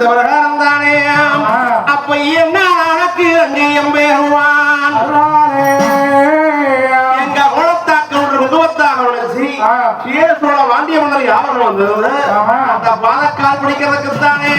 இந்த பிரகாரம் தானே அப்ப என்ன எனக்கு அங்கேயும் பேருவான் எங்க குலத்தாக்கள் முதுவத்தாக்களுடைய ஸ்ரீ ஆ. சேசோட வாண்டிய மன்னர் யாரும் வந்தது. அந்த பாலக்கால் பிடிக்கிறதுக்கு தானே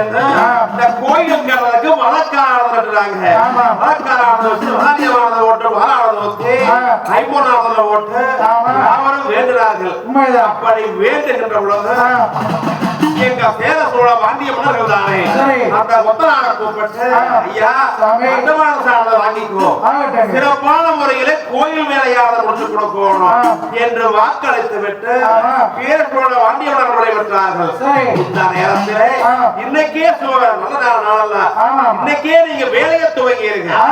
இந்த கோயில் கட்டுறதுக்கு வழக்காரது கட்டுறாங்க ஆமா. வழக்காரது வச்சு வாத்தியமானதை ஓட்டு வாரானதை ஓட்டு ஆ. ஐம்பொன்னானதை ஓட்டு ஆமா. யாவரும் வேண்டுகிறார்கள் அப்படி வேண்டுகின்ற பொழுது எங்க பேர சோழ வாண்டிய மன்னர்கள் தானே. அந்த ஒத்தனாக கூப்பிட்டு. ஐயா சிறப்பான முறையிலே கோயில் வேலையாளர் ஒன்று கொடுக்கணும். என்று வாக்களித்து விட்டு ஆமா. பேரோட வாண்டியவர்கள் விடைபெற்றார்கள் சரி. இந்த நேரத்திலே. இன்னைக்கே சு- நல்ல நாள் நாளல்ல. இன்னைக்கே நீங்க வேலையை சொல்லி ஆ.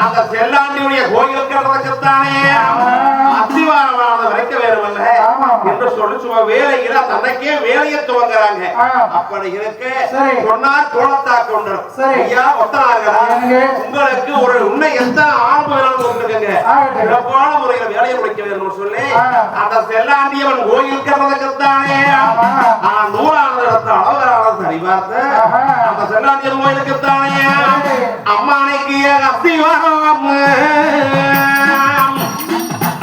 அந்த செல்லாண்டியுடைய கோயிலுக்கு நடக்கத்தானே ஆமா. அத்திவாரமானது வைக்க வேணுமல்ல ஆமா. என்று சொல்லி சும்மா வேலையில தன்னைக்கே வேலையை துவங்குறாங்க ஆ. அப்படி இருக்க சரி. சொன்னார் கோலத்தா கொண்டு சரி. ஐயா ஒத்தனார்களா ஏங்க? உங்களுக்கு ஒரு உன்னை எத்தனை ஆள் வேணாலும் கொடுத்துருக்கங்க ஆகட்டும். சிறப்பான முறையில வேலையை முடிக்க வேணும்னு சொல்லி ஆ. அந்த செல்லாண்டியவன் கோயில் கறதுக்குத்தானே ஆமா. ஆனா நூறானது இடத்த அளவுகளானது சரி பார்த்து ஆஹா. அந்த செல்லாண்டியன் கோயிலுக்குத்தானே சரி. அம்மானைக்கு அஸ்திவாரம்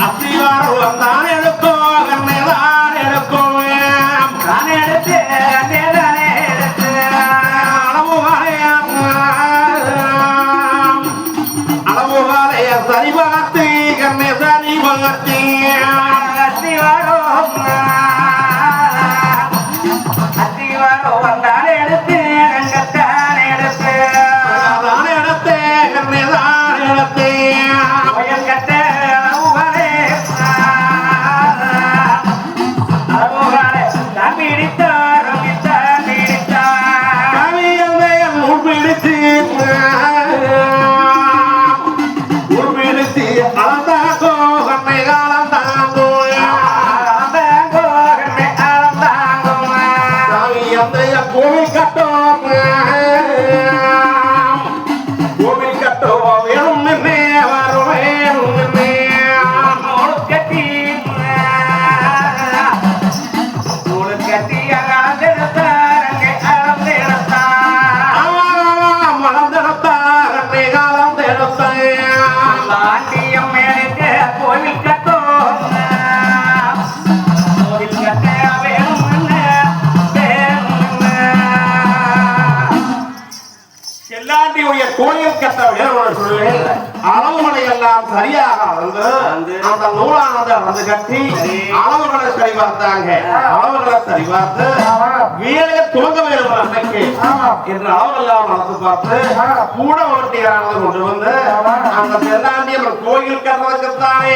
அஸ்திவாரம் தான் தான் மேலே கோவிக்க கட்ட அளவுகளை எல்லாம் சரியாக அளந்து அந்த நூலானது அளந்து கட்டி அளவுகளை சரி பார்த்தாங்க அளவுகளை சரி பார்த்து வேலையை துவங்க வேண்டும் அன்னைக்கு. என்று அளவெல்லாம் அளந்து பார்த்து கூட ஓட்டியானது கொண்டு வந்து அந்த செல்லாண்டியம்மன் கோயில் கட்டுறதுக்குத்தானே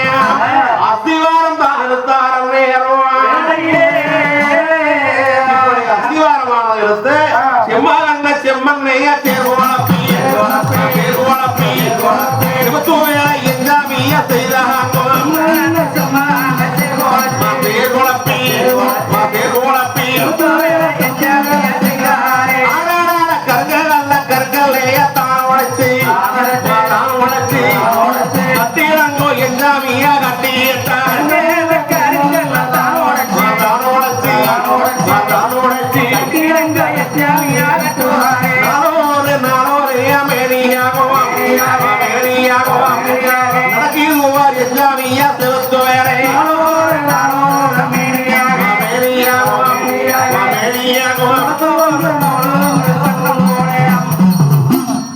அத்திவாரம் தான் எடுத்தாரம் நேரம் அத்திவாரமானது எடுத்து செம்மகண்ட செம்மண்ணைய தேர்வோலப்பி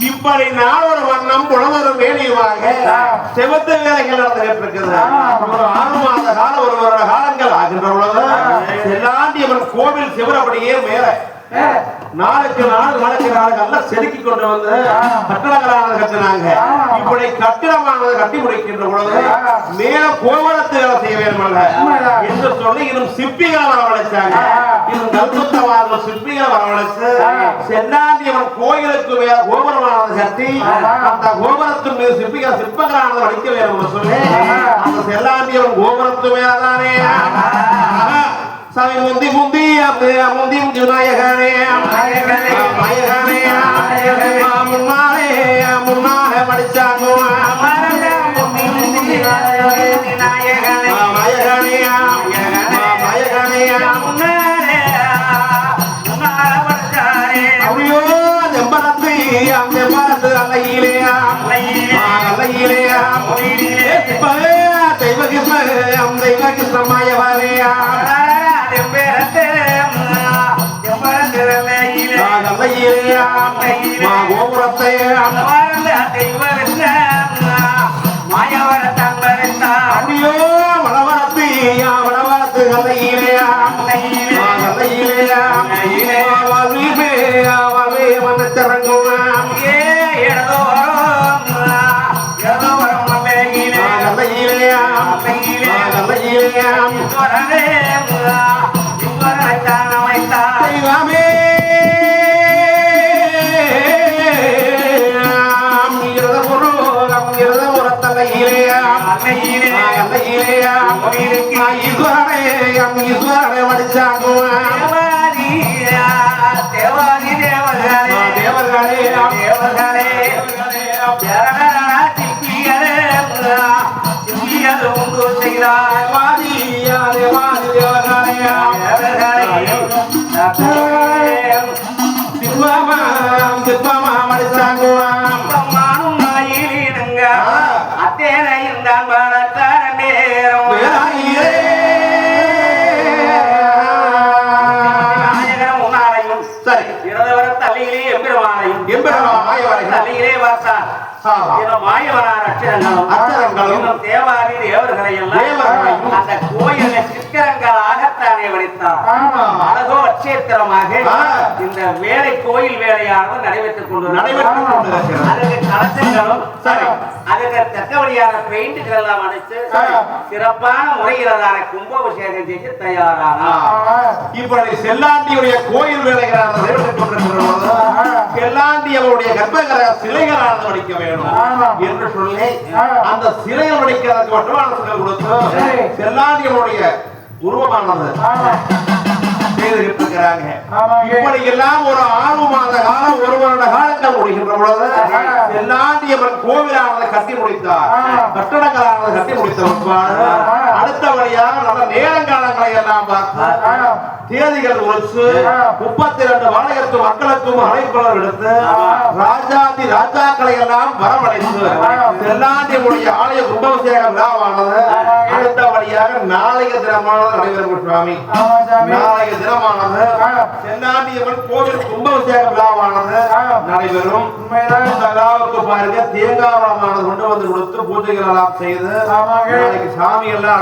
இப்படி நாளொரு வண்ணம் புலவரு மேலியுமாக செவத்து வேலைகள் நடந்துகிட்டு இருக்குது. ஆறு மாத காலம் ஒரு வருட காலங்கள் கோவில் சிவரபடியே மேல. நாளுக்கு நாள் நாளுக்கு நாள் நல்லா செதுக்கி கொண்டு வந்து கட்டடங்களானது கட்டினாங்க. இப்படி கட்டிடமானது கட்டி முடிக்கின்ற பொழுது மேல கோவலத்து வேலை செய்ய வேண்டுமல்ல என்று சொல்லி இன்னும் சிற்பிகளை வரவழைச்சாங்க. இன்னும் கல்பத்தவாத சிற்பிகளை வரவழைச்சு சென்னாண்டியவன் கோயிலுக்கு மேல கோபுரமானது கட்டி அந்த கோபுரத்தின் மீது சிற்பிகள் சிற்பங்களானது வடிக்க வேண்டும் என்று சொல்லி அந்த செல்லாண்டியவன் கோபுரத்து மேலதானே. சாமி முந்தி முந்தி அப்படி முந்தி முந்தி விநாயகனே நாயகனே முன்னாலே முன்னாலே அல்லையிலேயா மா அம்மா அப்படியோ இருதபுரத்தலையிலேயா அல்லையிலேயா ஈஸ்வரனே எம் ஈஸ்வரனை வடிச்சாங்குவா தேவாதி தேவர்களே தேவர்களே தேவர்களே சிப்பியது உண்டு செய்தார் வாதியா தேவாதி தேவர்களே சிவமாம் அச்சரங்களும் இன்னும் தேவாதி தேவர்களை எல்லாம் தேவர்களையும் அந்த கோயிலை சித்திரங்களாகத்தானே வடித்தார் ஆமா. அழகோ அச்சேத்திரமாக ஆ. இந்த வேலை கோயில் வேலையானது நடைபெற்றுக் கொண்டு நடைபெற்றுக் கொண்டிருக்கிறது. அதுக்கு கலசங்களும் சரி. அதுக்கு தக்கபடியான பெயிண்டுகள் எல்லாம் அடித்து. சிறப்பான முறையிலான கும்பாபிஷேகம் செய்து தயாரானார் இப்படி செல்லாண்டியுடைய கோயில் வேலைகளான நடைபெற்றுக் கொண்டிருக்கிற பொழுது செல்லாண்டி அவருடைய கர்ப்பகர சிலைகளானது வடிக்க வேண்டும் என்று சொல்லி அந்த சிலையை வடிக்கிறதுக்கு வட்டவாளர்கள் கொடுத்து செல்லாண்டி அவருடைய உருவமானது. இருக்கிறாங்க இப்படி எல்லாம் ஒரு ஆறு மாத காலம் ஒரு வருட காலங்கள் முடிகின்ற பொழுது செல்லாண்டியவன் கோவிலானதை கட்டி முடித்தார். கட்டடங்களானது கட்டி முடித்த பிற்பாடு அடுத்தபடியாக நல்ல நேரங்காலங்களை எல்லாம் பார்த்து தேதிகள் ஒழிச்சு முப்பத்தி ரெண்டு வாழையத்து மக்களுக்கும் அழைப்பாளர் எடுத்து ராஜாதி ராஜாக்களை எல்லாம் வரவழைத்து செல்லாண்டியனுடைய ஆலய கும்பாபிஷேக விழாவானது அடுத்தபடியாக நாளைய தினமானது நடைபெறும் சுவாமி. நாளைய தினமானது சென்னாண்டியம்மன் கோவில் கும்பாபிஷேக விழாவானது நடைபெறும். இந்த விழாவுக்கு பாருங்க தேங்காய் கொண்டு வந்து கொடுத்து பூஜைகள் எல்லாம் செய்து நாளைக்கு சாமி எல்லாம்